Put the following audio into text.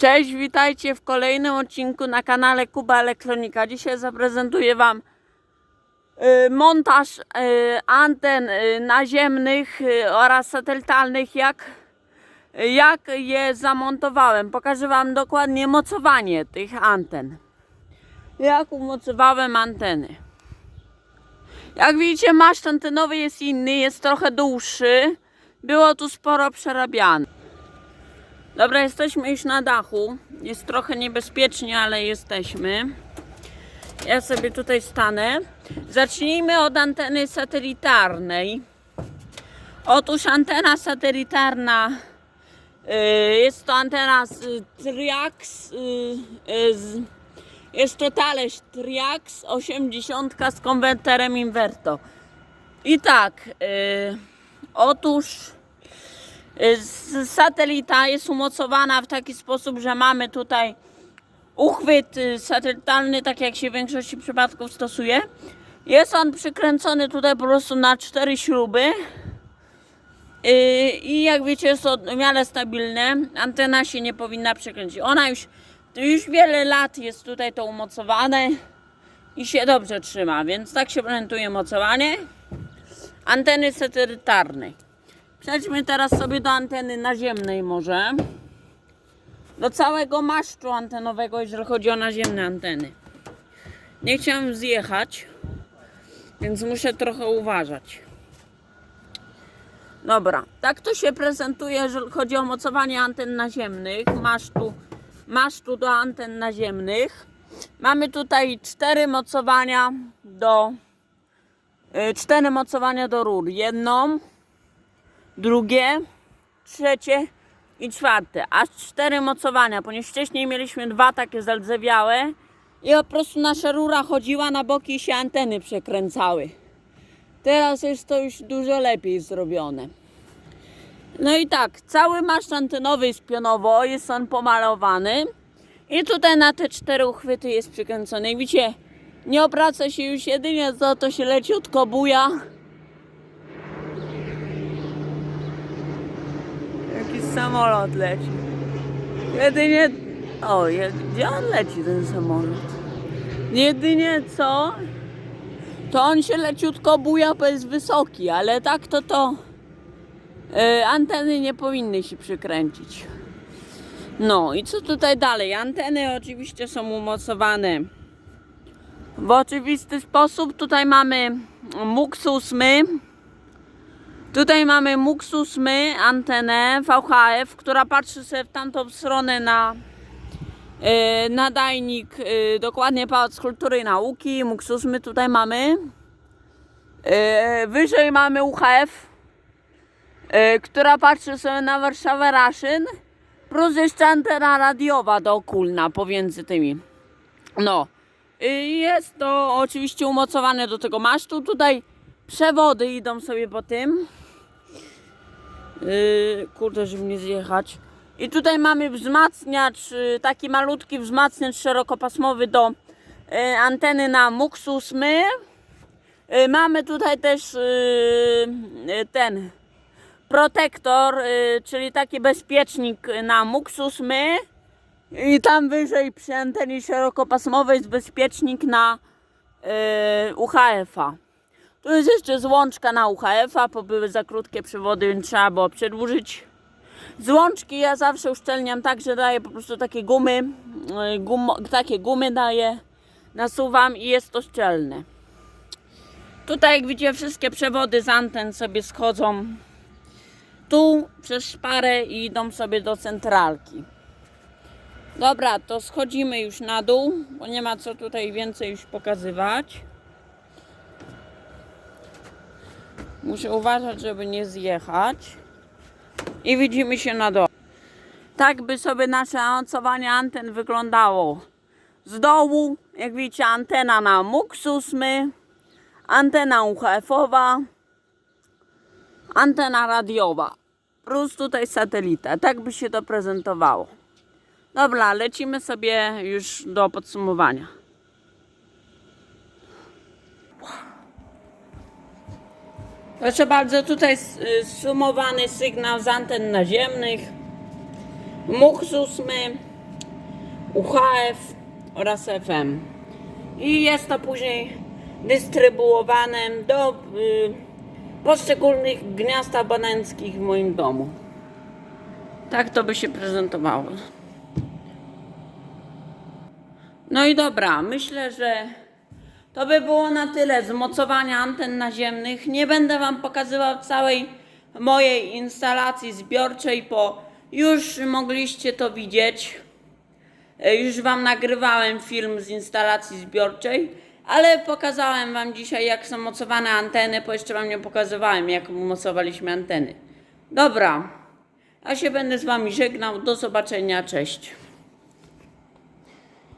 Cześć, witajcie w kolejnym odcinku na kanale Kuba Elektronika. Dzisiaj zaprezentuję Wam y, montaż y, anten y, naziemnych oraz satelitarnych, jak, jak je zamontowałem. Pokażę Wam dokładnie mocowanie tych anten. Jak umocowałem anteny. Jak widzicie, maszt antenowy jest inny, jest trochę dłuższy. Było tu sporo przerabiane. Dobra, jesteśmy już na dachu. Jest trochę niebezpiecznie, ale jesteśmy. Ja sobie tutaj stanę. Zacznijmy od anteny satelitarnej. Otóż antena satelitarna y, jest to antena z Triax. y, y, jest to talerz Triax 80 z konwerterem Inverto. I tak, otóż Satelita jest umocowana w taki sposób, że mamy tutaj uchwyt y, satelitarny, tak jak się w większości przypadków stosuje. Jest on przykręcony tutaj po prostu na cztery śruby. Yy, I jak wiecie, jest to w miarę stabilne. Antena się nie powinna przekręcić. Ona już, już wiele lat jest tutaj to umocowane i się dobrze trzyma, więc tak się prezentuje mocowanie anteny satelitarnej. Przejdźmy teraz sobie do anteny naziemnej może. Do całego masztu antenowego, jeżeli chodzi o naziemne anteny. Nie chciałem zjechać, więc muszę trochę uważać. Dobra, tak to się prezentuje, jeżeli chodzi o mocowanie anten naziemnych, masztu, masztu do anten naziemnych. Mamy tutaj cztery mocowania do y, cztery mocowania do rur. Jedną, drugie, trzecie i czwarte. Aż cztery mocowania, ponieważ wcześniej mieliśmy dwa takie zardzewiałe i po prostu nasza rura chodziła na boki i się anteny przekręcały. Teraz jest to już dużo lepiej zrobione. No i tak, cały maszt antenowy jest pionowo, jest on pomalowany. I tutaj na te cztery uchwyty jest przykręcony. Widzicie, nie obraca się już jedynie to, to się leciutko buja. Jakiś samolot leci. Jedynie. O, je- gdzie on leci ten samolot? Jedynie co? To on się leciutko buja, bo jest wysoki, ale tak to to. e, anteny nie powinny się przykręcić. No i co tutaj dalej? Anteny oczywiście są umocowane w oczywisty sposób. Tutaj mamy Muxus My. Tutaj mamy Muxus My, antenę VHF, która patrzy sobie w tamtą stronę na e, nadajnik, e, dokładnie Pałac Kultury i Nauki. Muxus My tutaj mamy. E, wyżej mamy UHF, e, która patrzy sobie na Warszawę Raszyn. Plus jeszcze antena radiowa dookólna pomiędzy tymi. No. Y, Jest to oczywiście umocowane do tego masztu. Tutaj przewody idą sobie po tym. Yy, kurde, żeby nie zjechać. I tutaj mamy wzmacniacz, y, taki malutki wzmacniacz szerokopasmowy do y, anteny na Muxus My. Y, Mamy tutaj też y, y, ten protektor, y, czyli taki bezpiecznik na Muxus My. I tam wyżej przy antenie szerokopasmowej jest bezpiecznik na yy, UHF-a. Tu jest jeszcze złączka na UHF-a, bo były za krótkie przewody, więc trzeba było przedłużyć. Złączki ja zawsze uszczelniam tak, że daję po prostu takie gumy, yy, gumo, takie gumy daję, nasuwam i jest to szczelne. Tutaj jak widzicie wszystkie przewody z anten sobie schodzą tu przez szparę i idą sobie do centralki. Dobra, to schodzimy już na dół, bo nie ma co tutaj więcej już pokazywać. Muszę uważać, żeby nie zjechać. I widzimy się na dole. Tak by sobie nasze mocowanie anten wyglądało. Z dołu, jak widzicie, antena na Muxus My, antena UHF-owa, antena radiowa, plus tutaj satelita. Tak by się to prezentowało. Dobra, lecimy sobie już do podsumowania. Proszę bardzo, tutaj y, sumowany sygnał z anten naziemnych. Muxus my, UHF oraz FM. I jest to później dystrybuowane do y, poszczególnych gniazd abonenckich w moim domu. Tak to by się prezentowało. No i dobra, myślę, że to by było na tyle z mocowania anten naziemnych. Nie będę Wam pokazywał całej mojej instalacji zbiorczej, bo już mogliście to widzieć. E, Już Wam nagrywałem film z instalacji zbiorczej, ale pokazałem Wam dzisiaj, jak są mocowane anteny, bo jeszcze Wam nie pokazywałem, jak mocowaliśmy anteny. Dobra, ja się będę z Wami żegnał. Do zobaczenia, cześć.